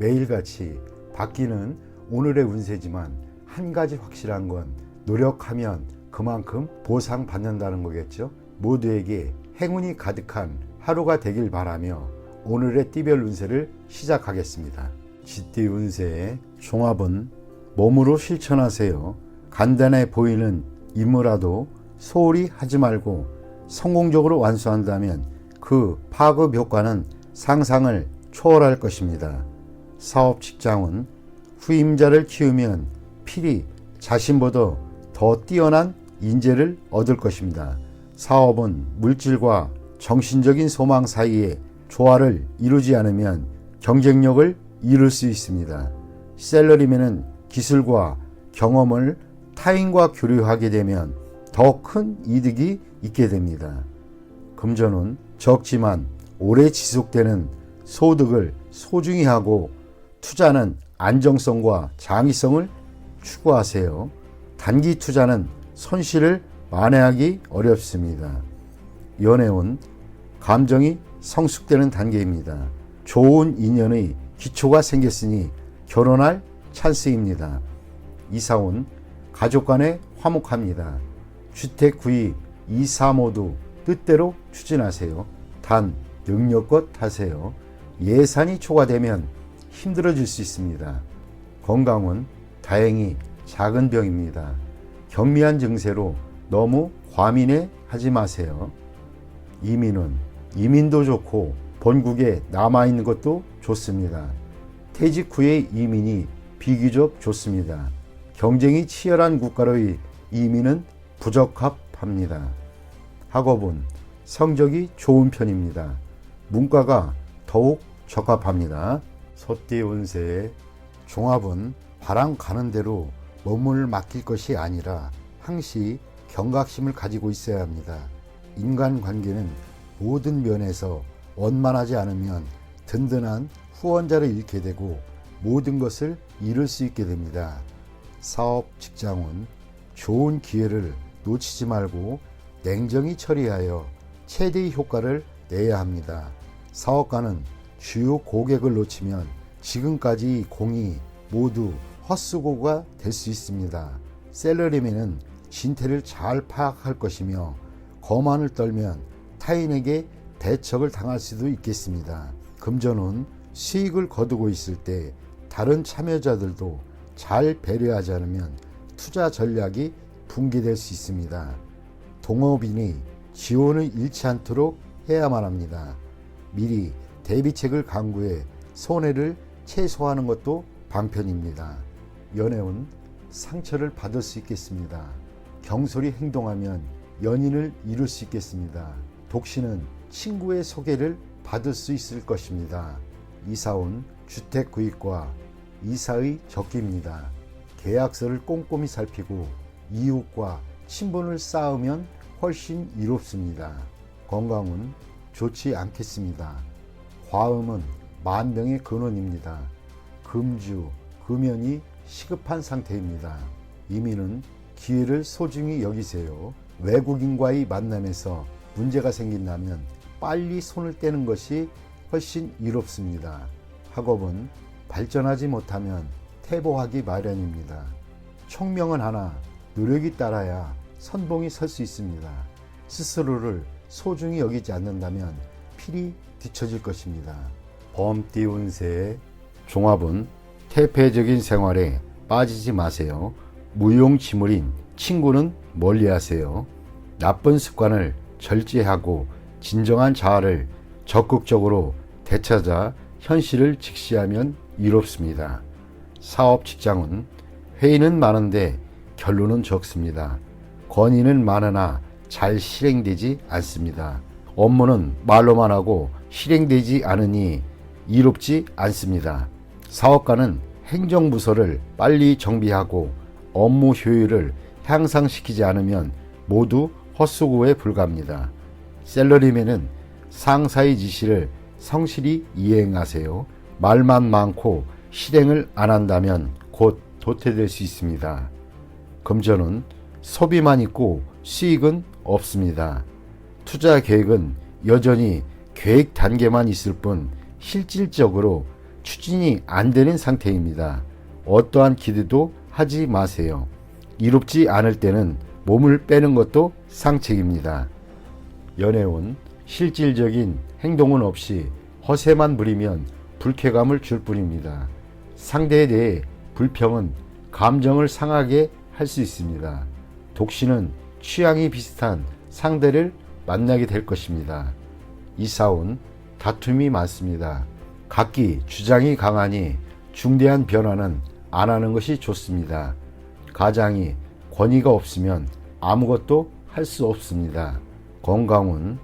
매일같이 바뀌는 오늘의 운세지만 한 가지 확실한 건 노력하면 그만큼 보상받는다는 거겠죠. 모두에게 행운이 가득한 하루가 되길 바라며 오늘의 띠별 운세를 시작하겠습니다. 쥐띠 운세의 종합은 몸으로 실천하세요. 간단해 보이는 임무라도 소홀히 하지 말고 성공적으로 완수한다면 그 파급 효과는 상상을 초월할 것입니다. 사업 직장은 후임자를 키우면 필히 자신보다 더 뛰어난 인재를 얻을 것입니다. 사업은 물질과 정신적인 소망 사이에 조화를 이루지 않으면 경쟁력을 잃을 수 있습니다. 셀러리맨은 기술과 경험을 타인과 교류하게 되면 더 큰 이득이 있게 됩니다. 금전은 적지만 오래 지속되는 소득을 소중히 하고 투자는 안정성과 장기성을 추구하세요. 단기 투자는 손실을 만회하기 어렵습니다. 연애운 감정이 성숙되는 단계입니다. 좋은 인연의 기초가 생겼으니 결혼할 찬스입니다. 이사온 가족 간에 화목합니다. 주택 구입, 이사 모두 뜻대로 추진하세요. 단 능력껏 하세요. 예산이 초과되면 힘들어질 수 있습니다. 건강은 다행히 작은 병입니다. 경미한 증세로 너무 과민해 하지 마세요. 이민은 이민도 좋고 본국에 남아 있는 것도 좋습니다. 퇴직 후의 이민이 비교적 좋습니다. 경쟁이 치열한 국가로의 이민은 부적합합니다. 학업은 성적이 좋은 편입니다. 문과가 더욱 적합합니다. 소띠 운세의 종합은 바람 가는 대로 몸을 맡길 것이 아니라 항시 경각심을 가지고 있어야 합니다. 인간 관계는 모든 면에서 원만하지 않으면 든든한 후원자를 잃게 되고 모든 것을 잃을 수 있게 됩니다. 사업 직장은 좋은 기회를 놓치지 말고 냉정히 처리하여 최대의 효과를 내야 합니다. 사업가는 주요 고객을 놓치면 지금까지 공이 모두 헛수고가 될 수 있습니다. 셀러리맨은 진태를 잘 파악할 것이며 거만을 떨면 타인에게 대척을 당할 수도 있겠습니다. 금전은 수익을 거두고 있을 때 다른 참여자들도 잘 배려하지 않으면 투자 전략이 붕괴될 수 있습니다. 동업인이 지원을 잃지 않도록 해야만 합니다. 미리 대비책을 강구해 손해를 최소화하는 것도 방편입니다. 연애운 상처를 받을 수 있겠습니다. 경솔히 행동하면 연인을 잃을 수 있겠습니다. 독신은 친구의 소개를 받을 수 있을 것입니다. 이사온 주택 구입과 이사의 적기입니다. 계약서를 꼼꼼히 살피고 이웃과 친분을 쌓으면 훨씬 이롭습니다. 건강은 좋지 않겠습니다. 과음은 만병의 근원입니다. 금주, 금연이 시급한 상태입니다. 이민은 기회를 소중히 여기세요. 외국인과의 만남에서 문제가 생긴다면 빨리 손을 떼는 것이 훨씬 이롭습니다. 학업은 발전하지 못하면 퇴보하기 마련입니다. 총명은 하나, 노력이 따라야 선봉이 설 수 있습니다. 스스로를 소중히 여기지 않는다면 필히 뒤처질 것입니다. 범띠 운세의 종합은 태폐적인 생활에 빠지지 마세요. 무용지물인 친구는 멀리하세요. 나쁜 습관을 절제하고 진정한 자아를 적극적으로 되찾아 현실을 직시하면 이롭습니다. 사업 직장은 회의는 많은데 결론은 적습니다. 건의는 많으나 잘 실행되지 않습니다. 업무는 말로만 하고 실행되지 않으니 이롭지 않습니다. 사업가는 행정부서를 빨리 정비하고 업무 효율을 향상시키지 않으면 모두 헛수고에 불과합니다. 셀러리맨은 상사의 지시를 성실히 이행하세요. 말만 많고 실행을 안 한다면 곧 도태될 수 있습니다. 금전은 소비만 있고 수익은 없습니다. 투자 계획은 여전히 계획 단계만 있을 뿐 실질적으로 추진이 안 되는 상태입니다. 어떠한 기대도 하지 마세요. 이롭지 않을 때는 몸을 빼는 것도 상책입니다. 연애운 실질적인 행동은 없이 허세만 부리면 불쾌감을 줄 뿐입니다. 상대에 대해 불평은 감정을 상하게 할 수 있습니다. 독신은 취향이 비슷한 상대를 만나게 될 것입니다. 이사온 다툼이 많습니다. 각기 주장이 강하니 중대한 변화는 안 하는 것이 좋습니다. 가장이 권위가 없으면 아무것도 할 수 없습니다. 건강은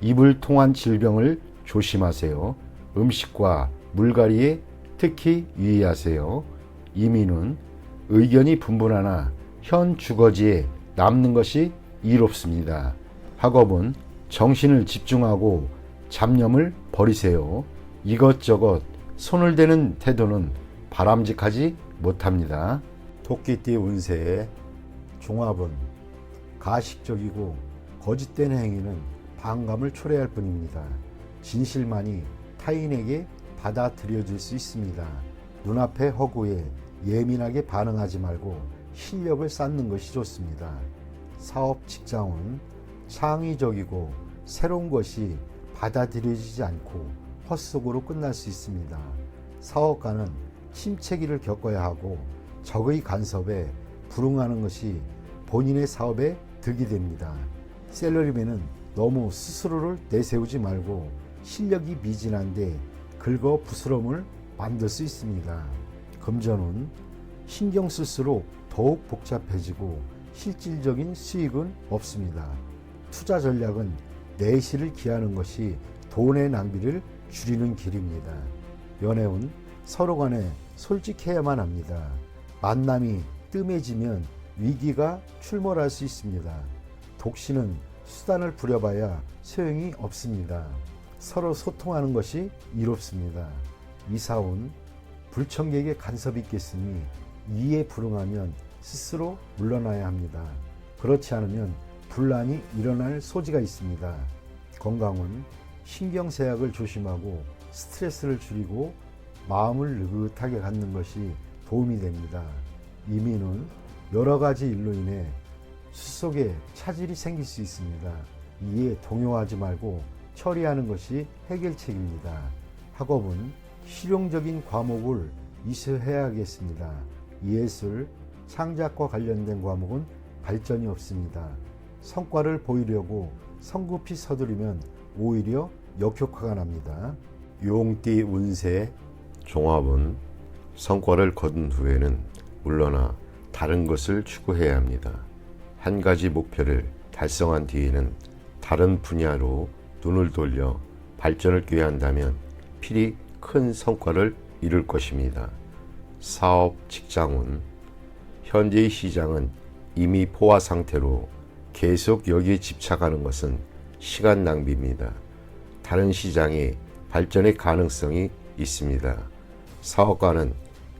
입을 통한 질병을 조심하세요. 음식과 물갈이에 특히 유의하세요. 이민은 의견이 분분하나 현 주거지에 남는 것이 이롭습니다. 학업은 정신을 집중하고 잡념을 버리세요. 이것저것 손을 대는 태도는 바람직하지 못합니다. 토끼띠 운세의 종합은 가식적이고 거짓된 행위는 반감을 초래할 뿐입니다. 진실만이 타인에게 받아들여질 수 있습니다. 눈앞의 허구에 예민하게 반응하지 말고 실력을 쌓는 것이 좋습니다. 사업 직장은 창의적이고 새로운 것이 받아들여지지 않고 헛속으로 끝날 수 있습니다. 사업가는 침체기를 겪어야 하고 적의 간섭에 불응하는 것이 본인의 사업에 득이 됩니다. 셀러리맨은 너무 스스로를 내세우지 말고 실력이 미진한데 긁어 부스럼을 만들 수 있습니다. 금전은 신경 쓸수록 더욱 복잡해지고 실질적인 수익은 없습니다. 투자 전략은 내실을 기하는 것이 돈의 낭비를 줄이는 길입니다. 연애운 서로 간에 솔직해야만 합니다. 만남이 뜸해지면 위기가 출몰할 수 있습니다. 독신은 수단을 부려봐야 소용이 없습니다. 서로 소통하는 것이 이롭습니다. 이사온 불청객의 간섭이 있겠으니 이에 불응하면 스스로 물러나야 합니다. 그렇지 않으면 분란이 일어날 소지가 있습니다. 건강은 신경쇠약을 조심하고 스트레스를 줄이고 마음을 느긋하게 갖는 것이 도움이 됩니다. 이민은 여러 가지 일로 인해 수속에 차질이 생길 수 있습니다. 이에 동요하지 말고 처리하는 것이 해결책입니다. 학업은 실용적인 과목을 이수해야겠습니다. 예술, 창작과 관련된 과목은 발전이 없습니다. 성과를 보이려고 성급히 서두르면 오히려 역효과가 납니다. 용띠 운세 종합은 성과를 거둔 후에는 물러나 다른 것을 추구해야 합니다. 한 가지 목표를 달성한 뒤에는 다른 분야로 눈을 돌려 발전을 꾀한다면 필히 큰 성과를 이룰 것입니다. 사업 직장운 현재의 시장은 이미 포화 상태로 계속 여기에 집착하는 것은 시간 낭비입니다. 다른 시장에 발전의 가능성이 있습니다. 사업가는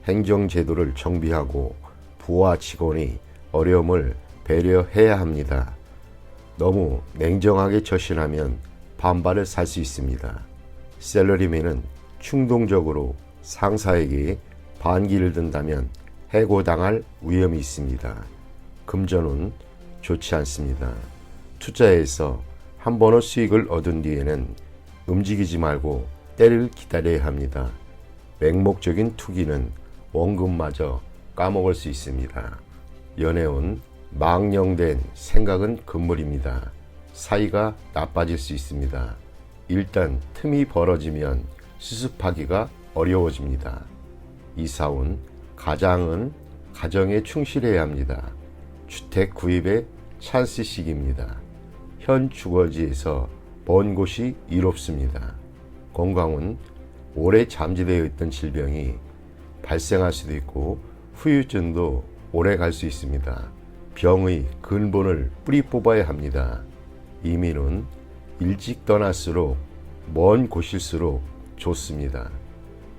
행정제도를 정비하고 부하 직원이 어려움을 배려해야 합니다. 너무 냉정하게 처신하면 반발을 살 수 있습니다. 셀러리맨은 충동적으로 상사에게 반기를 든다면 해고당할 위험이 있습니다. 금전은 좋지 않습니다. 투자해서 한 번의 수익을 얻은 뒤에는 움직이지 말고 때를 기다려야 합니다. 맹목적인 투기는 원금마저 까먹을 수 있습니다. 연애운 망령된 생각은 금물입니다. 사이가 나빠질 수 있습니다. 일단 틈이 벌어지면 수습하기가 어려워집니다. 이사온 가장은 가정에 충실해야 합니다. 주택 구입의 찬스 시기입니다. 현 주거지에서 먼 곳이 이롭습니다. 건강은 오래 잠재되어 있던 질병이 발생할 수도 있고 후유증도 오래 갈 수 있습니다. 병의 근본을 뿌리 뽑아야 합니다. 이민은 일찍 떠날수록 먼 곳일수록 좋습니다.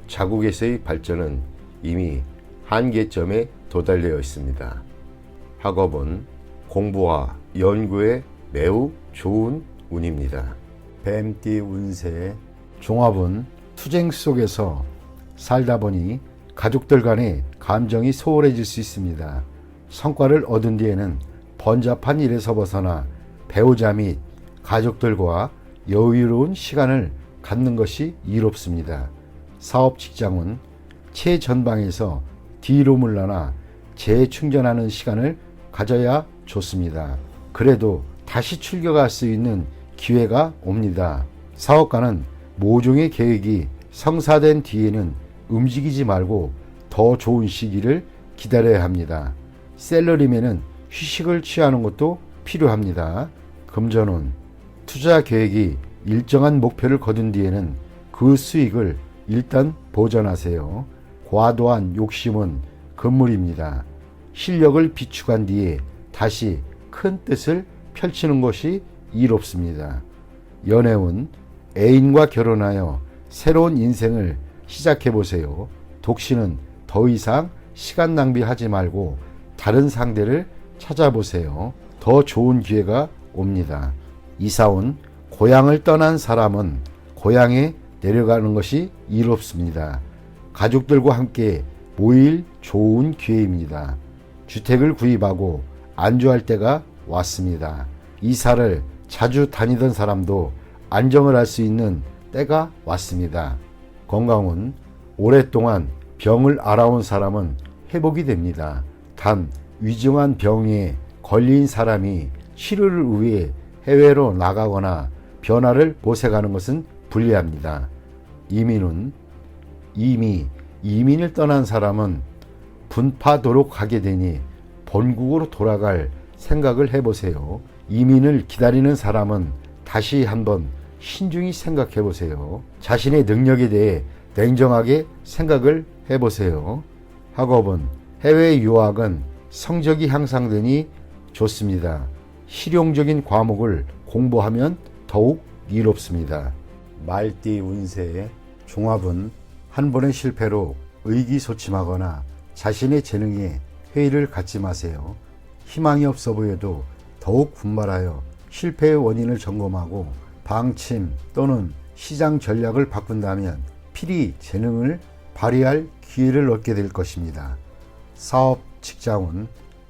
자국에서의 발전은 이미 한계점에 도달되어 있습니다. 학업은 공부와 연구에 매우 좋은 운입니다. 뱀띠 운세 종합은 투쟁 속에서 살다 보니 가족들 간의 감정이 소홀해질 수 있습니다. 성과를 얻은 뒤에는 번잡한 일에서 벗어나 배우자 및 가족들과 여유로운 시간을 갖는 것이 이롭습니다. 사업 직장은 최전방에서 뒤로 물러나 재충전하는 시간을 가져야 좋습니다. 그래도 다시 출격할 수 있는 기회가 옵니다. 사업가는 모종의 계획이 성사된 뒤에는 움직이지 말고 더 좋은 시기를 기다려야 합니다. 셀러리맨은 휴식을 취하는 것도 필요합니다. 금전운 투자 계획이 일정한 목표를 거둔 뒤에는 그 수익을 일단 보전하세요. 과도한 욕심은 금물입니다. 실력을 비축한 뒤에 다시 큰 뜻을 펼치는 것이 이롭습니다. 연애운 애인과 결혼하여 새로운 인생을 시작해 보세요. 독신은 더 이상 시간 낭비하지 말고 다른 상대를 찾아보세요. 더 좋은 기회가 옵니다. 이사온 고향을 떠난 사람은 고향에 내려가는 것이 이롭습니다. 가족들과 함께 모일 좋은 기회입니다. 주택을 구입하고 안주할 때가 왔습니다. 이사를 자주 다니던 사람도 안정을 할 수 있는 때가 왔습니다. 건강은 오랫동안 병을 알아온 사람은 회복이 됩니다. 단 위중한 병에 걸린 사람이 치료를 위해 해외로 나가거나 변화를 모색하는 것은 불리합니다. 이민은 이미 이민을 떠난 사람은 분파도로 가게 되니 본국으로 돌아갈 생각을 해보세요. 이민을 기다리는 사람은 다시 한번 신중히 생각해 보세요. 자신의 능력에 대해 냉정하게 생각을 해 보세요. 학업은 해외 유학은 성적이 향상되니 좋습니다. 실용적인 과목을 공부하면 더욱 이롭습니다. 말띠 운세 종합은 한 번의 실패로 의기소침하거나 자신의 재능에 회의를 갖지 마세요. 희망이 없어 보여도 더욱 분발하여 실패의 원인을 점검하고 방침 또는 시장 전략을 바꾼다면 필히 재능을 발휘할 기회를 얻게 될 것입니다. 사업 직장은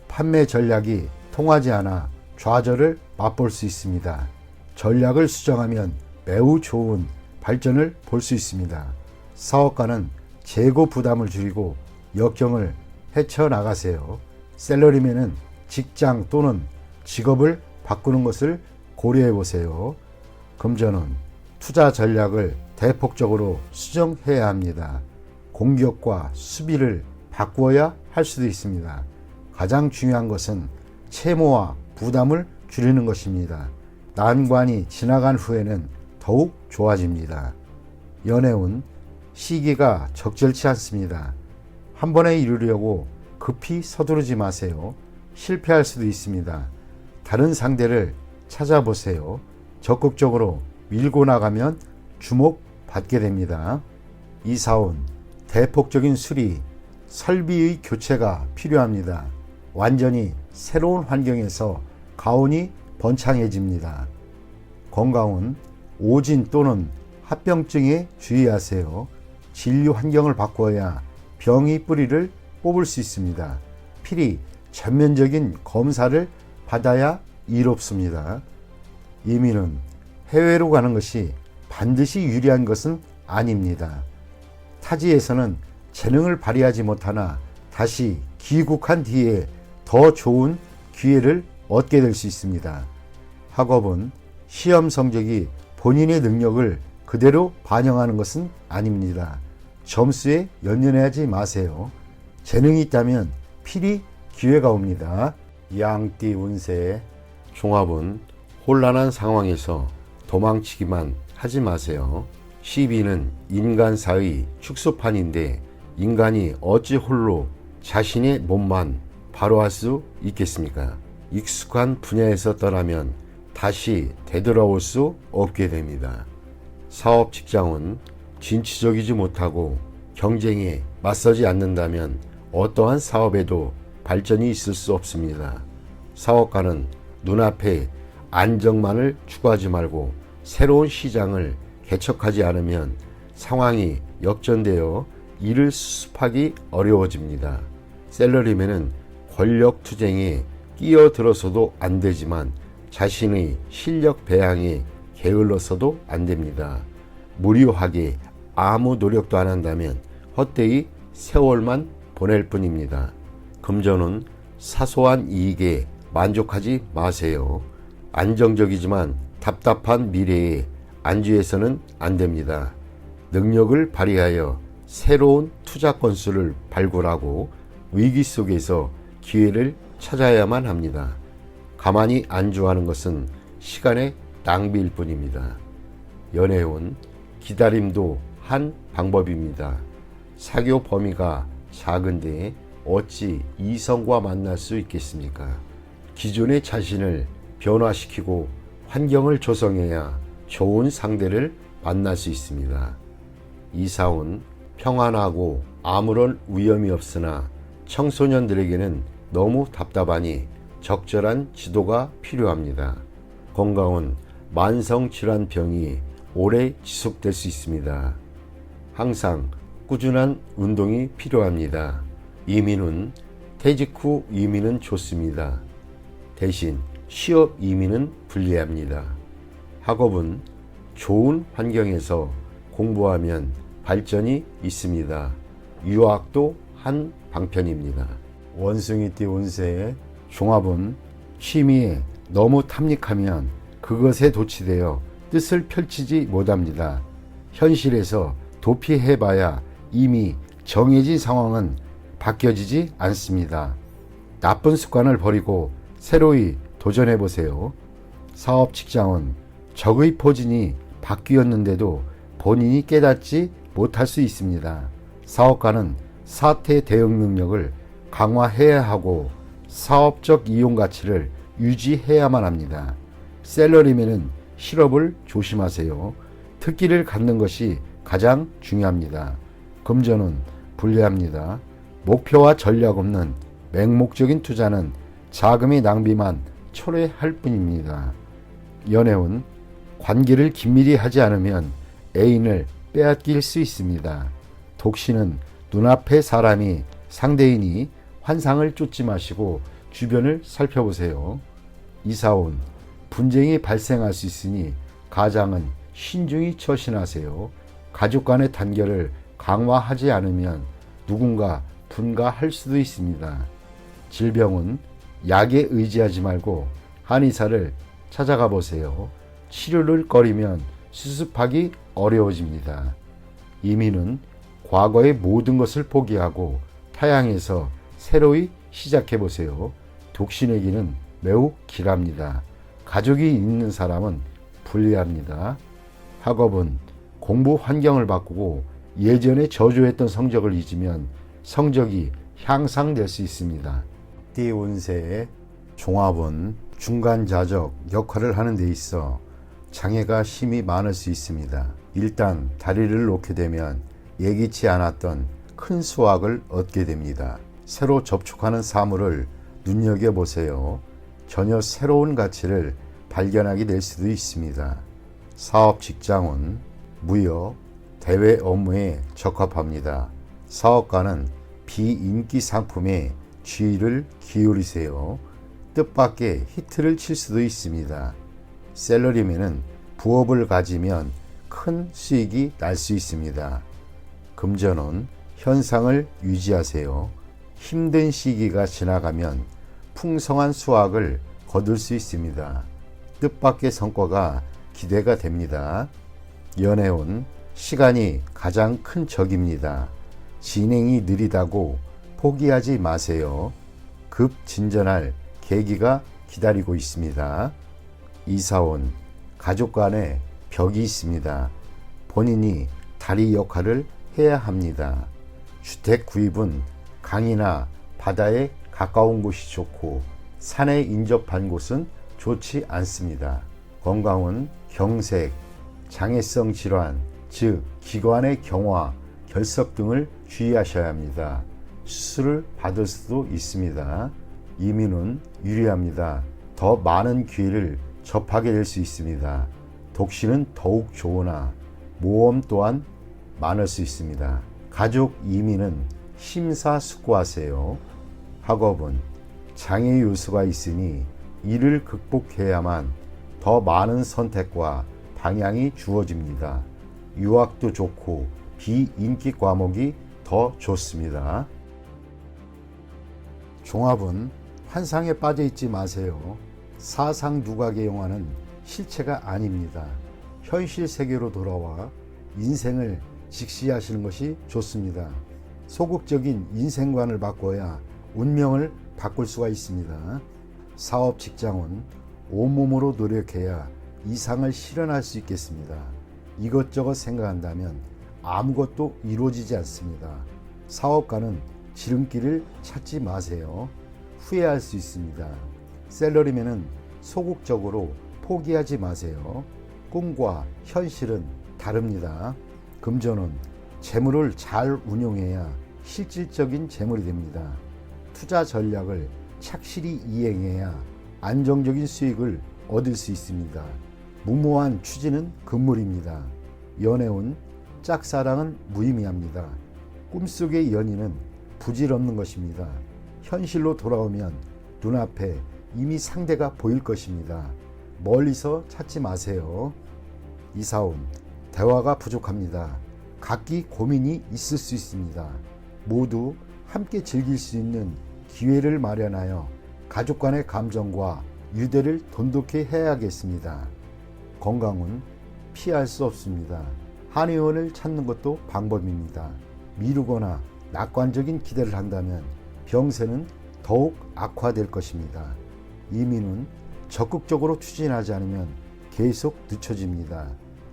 판매 전략이 통하지 않아 좌절을 맛볼 수 있습니다. 전략을 수정하면 매우 좋은 발전을 볼 수 있습니다. 사업가는 재고 부담을 줄이고 역경을 헤쳐나가세요. 셀러리맨은 직장 또는 직업을 바꾸는 것을 고려해 보세요. 금전은 투자 전략을 대폭적으로 수정해야 합니다. 공격과 수비를 바꾸어야 할 수도 있습니다. 가장 중요한 것은 채무와 부담을 줄이는 것입니다. 난관이 지나간 후에는 더욱 좋아집니다. 연애운 시기가 적절치 않습니다. 한 번에 이루려고 급히 서두르지 마세요. 실패할 수도 있습니다. 다른 상대를 찾아보세요. 적극적으로 밀고 나가면 주목받게 됩니다. 이사온 대폭적인 수리, 설비의 교체가 필요합니다. 완전히 새로운 환경에서 가온이 번창해집니다. 건강은 오진 또는 합병증에 주의하세요. 진료 환경을 바꿔야 병이 뿌리를 뽑을 수 있습니다. 필히 전면적인 검사를 받아야 이롭습니다. 이민은 해외로 가는 것이 반드시 유리한 것은 아닙니다. 타지에서는 재능을 발휘하지 못하나 다시 귀국한 뒤에 더 좋은 기회를 얻게 될 수 있습니다. 학업은 시험 성적이 본인의 능력을 그대로 반영하는 것은 아닙니다. 점수에 연연하지 마세요. 재능이 있다면 필히 기회가 옵니다. 양띠 운세 종합은 혼란한 상황에서 도망치기만 하지 마세요. 시비는 인간사의 축소판인데 인간이 어찌 홀로 자신의 몸만 바로 할 수 있겠습니까? 익숙한 분야에서 떠나면 다시 되돌아올 수 없게 됩니다. 사업 직장은 진취적이지 못하고 경쟁에 맞서지 않는다면 어떠한 사업에도 발전이 있을 수 없습니다. 사업가는 눈앞에 안정만을 추구하지 말고 새로운 시장을 개척하지 않으면 상황이 역전되어 이를 수습하기 어려워집니다. 셀러리맨은 권력 투쟁에 끼어들어서도 안 되지만 자신의 실력 배양에 게을러서도 안 됩니다. 무료하게 아무 노력도 안 한다면 헛되이 세월만 보낼 뿐입니다. 금전은 사소한 이익에 만족하지 마세요. 안정적이지만 답답한 미래에 안주해서는 안 됩니다. 능력을 발휘하여 새로운 투자 건수를 발굴하고 위기 속에서 기회를 찾아야만 합니다. 가만히 안주하는 것은 시간의 낭비일 뿐입니다. 연애운 기다림도 한 방법입니다. 사교 범위가 작은데 어찌 이성과 만날 수 있겠습니까? 기존의 자신을 변화시키고 환경을 조성해야 좋은 상대를 만날 수 있습니다. 이사온 평안하고 아무런 위험이 없으나 청소년들에게는 너무 답답하니 적절한 지도가 필요합니다. 건강은 만성질환 병이 오래 지속될 수 있습니다. 항상 꾸준한 운동이 필요합니다. 이민은 퇴직 후 이민은 좋습니다. 대신 취업 이민은 불리합니다. 학업은 좋은 환경에서 공부하면 발전이 있습니다. 유학도 한 방편입니다. 원숭이 띠 운세의 종합은 취미에 너무 탐닉하면 그것에 도취되어 뜻을 펼치지 못합니다. 현실에서 도피해봐야 이미 정해진 상황은 바뀌어지지 않습니다. 나쁜 습관을 버리고 새로이 도전해보세요. 사업 직장은 적의 포진이 바뀌었는데도 본인이 깨닫지 못할 수 있습니다. 사업가는 사태 대응 능력을 강화해야 하고 사업적 이용 가치를 유지해야만 합니다. 셀러리맨은 실업을 조심하세요. 특기를 갖는 것이 가장 중요합니다. 금전은 불리합니다. 목표와 전략 없는 맹목적인 투자는 자금의 낭비만 초래할 뿐입니다. 연애운 관계를 긴밀히 하지 않으면 애인을 빼앗길 수 있습니다. 독신은 눈앞의 사람이 상대인이 환상을 쫓지 마시고 주변을 살펴보세요. 이사온 분쟁이 발생할 수 있으니 가장은 신중히 처신하세요. 가족 간의 단결을 강화하지 않으면 누군가 분가할 수도 있습니다. 질병은 약에 의지하지 말고 한의사를 찾아가 보세요. 치료를 꺼리면 수습하기 어려워집니다. 이민은 과거의 모든 것을 포기하고 타양에서 새로이 시작해 보세요. 독신에게는 매우 길합니다. 가족이 있는 사람은 불리합니다. 학업은 공부 환경을 바꾸고 예전에 저조했던 성적을 잊으면 성적이 향상될 수 있습니다. 띠 운세의 종합은 중간 자적 역할을 하는 데 있어 장애가 심히 많을 수 있습니다. 일단 다리를 놓게 되면 예기치 않았던 큰 수확을 얻게 됩니다. 새로 접촉하는 사물을 눈여겨보세요. 전혀 새로운 가치를 발견하게 될 수도 있습니다. 사업 직장은 무역, 대외 업무에 적합합니다. 사업가는 비인기 상품에 주의를 기울이세요. 뜻밖의 히트를 칠 수도 있습니다. 셀러리맨은 부업을 가지면 큰 수익이 날 수 있습니다. 금전은 현상을 유지하세요. 힘든 시기가 지나가면 풍성한 수확을 거둘 수 있습니다. 뜻밖의 성과가 기대가 됩니다. 연애운 시간이 가장 큰 적입니다. 진행이 느리다고 포기하지 마세요. 급 진전할 계기가 기다리고 있습니다. 이사온 가족 간에 벽이 있습니다. 본인이 다리 역할을 해야 합니다. 주택 구입은 강이나 바다에 가까운 곳이 좋고 산에 인접한 곳은 좋지 않습니다. 건강은 경색, 장애성 질환, 즉 기관의 경화, 결석 등을 주의하셔야 합니다. 수술을 받을 수도 있습니다. 이민은 유리합니다. 더 많은 기회를 접하게 될 수 있습니다. 독신은 더욱 좋으나 모험 또한 많을 수 있습니다. 가족 이민은 심사숙고하세요. 학업은 장애 요소가 있으니 이를 극복해야만 더 많은 선택과 방향이 주어집니다. 유학도 좋고 비인기 과목이 더 좋습니다. 종합은 환상에 빠져 있지 마세요. 사상 누각의 영화는 실체가 아닙니다. 현실 세계로 돌아와 인생을 직시하시는 것이 좋습니다. 소극적인 인생관을 바꿔야 운명을 바꿀 수가 있습니다. 사업 직장은 온몸으로 노력해야 이상을 실현할 수 있겠습니다. 이것저것 생각한다면 아무것도 이루어지지 않습니다. 사업가는 지름길을 찾지 마세요. 후회할 수 있습니다. 셀러리맨은 소극적으로 포기하지 마세요. 꿈과 현실은 다릅니다. 금전은 재물을 잘 운용해야 실질적인 재물이 됩니다. 투자 전략을 착실히 이행해야 안정적인 수익을 얻을 수 있습니다. 무모한 추진은 금물입니다. 연애운 짝사랑은 무의미합니다. 꿈속의 연인은 부질없는 것입니다. 현실로 돌아오면 눈앞에 이미 상대가 보일 것입니다. 멀리서 찾지 마세요. 이사온 대화가 부족합니다. 각기 고민이 있을 수 있습니다. 모두 함께 즐길 수 있는 기회를 마련하여 가족 간의 감정과 유대를 돈독히 해야겠습니다. 건강은 피할 수 없습니다. 한의원을 찾는 것도 방법입니다. 미루거나 낙관적인 기대를 한다면 병세는 더욱 악화될 것입니다. 이민은 적극적으로 추진하지 않으면 계속 늦춰집니다.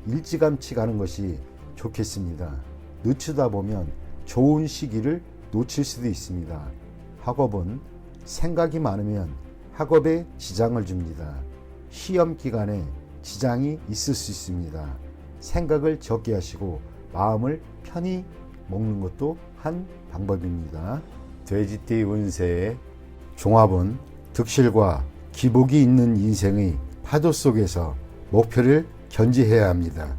일찌감치 가는 것이 좋겠습니다. 늦추다 보면 좋은 시기를 놓칠 수도 있습니다. 학업은 생각이 많으면 학업에 지장을 줍니다. 시험 기간에 지장이 있을 수 있습니다. 생각을 적게 하시고 마음을 편히 먹는 것도 한 방법입니다. 돼지띠 운세 종합은 득실과 기복이 있는 인생의 파도 속에서 목표를 견지해야 합니다.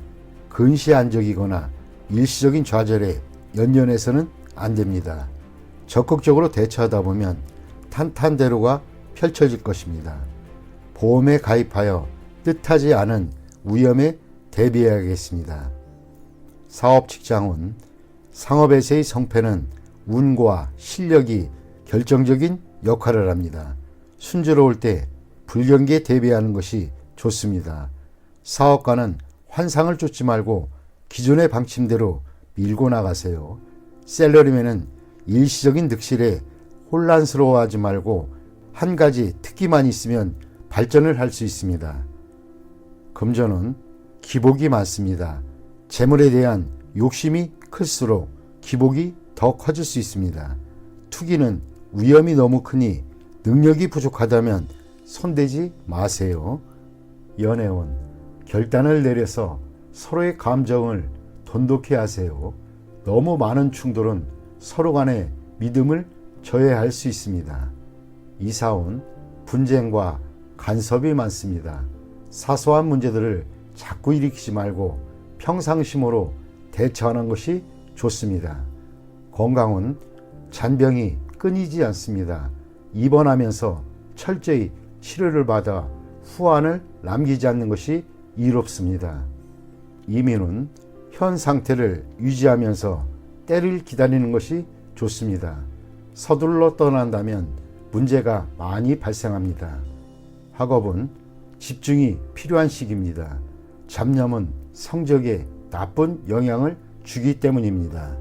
근시안적이거나 일시적인 좌절에 연연해서는 안 됩니다. 적극적으로 대처하다 보면 탄탄대로가 펼쳐질 것입니다. 보험에 가입하여 뜻하지 않은 위험에 대비해야겠습니다. 사업 직장은 상업에서의 성패는 운과 실력이 결정적인 역할을 합니다. 순조로울 때 불경기에 대비하는 것이 좋습니다. 사업가는 환상을 쫓지 말고 기존의 방침대로 밀고 나가세요. 셀러리맨은 일시적인 득실에 혼란스러워하지 말고 한 가지 특기만 있으면 발전을 할 수 있습니다. 금전은 기복이 많습니다. 재물에 대한 욕심이 클수록 기복이 더 커질 수 있습니다. 투기는 위험이 너무 크니 능력이 부족하다면 손대지 마세요. 연애운 결단을 내려서 서로의 감정을 돈독히 하세요. 너무 많은 충돌은 서로 간의 믿음을 저해할 수 있습니다. 이사온 분쟁과 간섭이 많습니다. 사소한 문제들을 자꾸 일으키지 말고 평상심으로 대처하는 것이 좋습니다. 건강은 잔병이 끊이지 않습니다. 입원하면서 철저히 치료를 받아 후환을 남기지 않는 것이 이롭습니다. 이민은 현 상태를 유지하면서 때를 기다리는 것이 좋습니다. 서둘러 떠난다면 문제가 많이 발생합니다. 학업은 집중이 필요한 시기입니다. 잡념은 성적에 나쁜 영향을 주기 때문입니다.